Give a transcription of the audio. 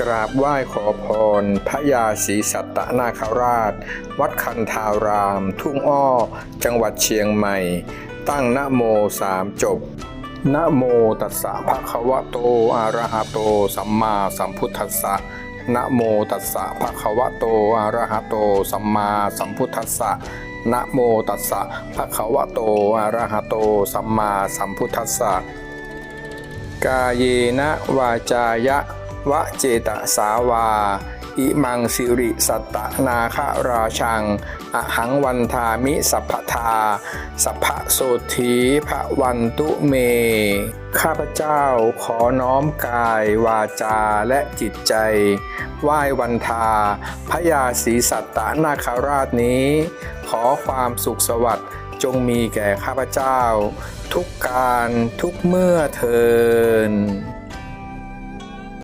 กราบไหว้ขอพร พระยาศรีสัตตนาคราช วัดคันธาราม ทุ่งอ้อ จังหวัดเชียงใหม่ ตั้งนโมสามจบนะโมตัสสะภะคะวะโต อะระหะโต สัมมาสัมพุทธัสสะนะโมตัสสะภะคะวะโต อะระหะโต สัมมาสัมพุทธัสสะนะโมตัสสะภะคะวะโต อะระหะโต สัมมาสัมพุทธัสสะ กายเยนะวาจายะ วะเจตสาวา อิมังสิริสัตตนาคราชัง อหังวันทามิสัพพทา สัพพะโสธีพระวันตุเม ข้าพเจ้าขอน้อมกายวาจาและจิตใจ ไหว้วันทาพระยาศรีสัตตนาคราชนี้ ขอความสุขสวัสดิ์จงมีแก่ข้าพเจ้า ทุกการทุกเมื่อเทิน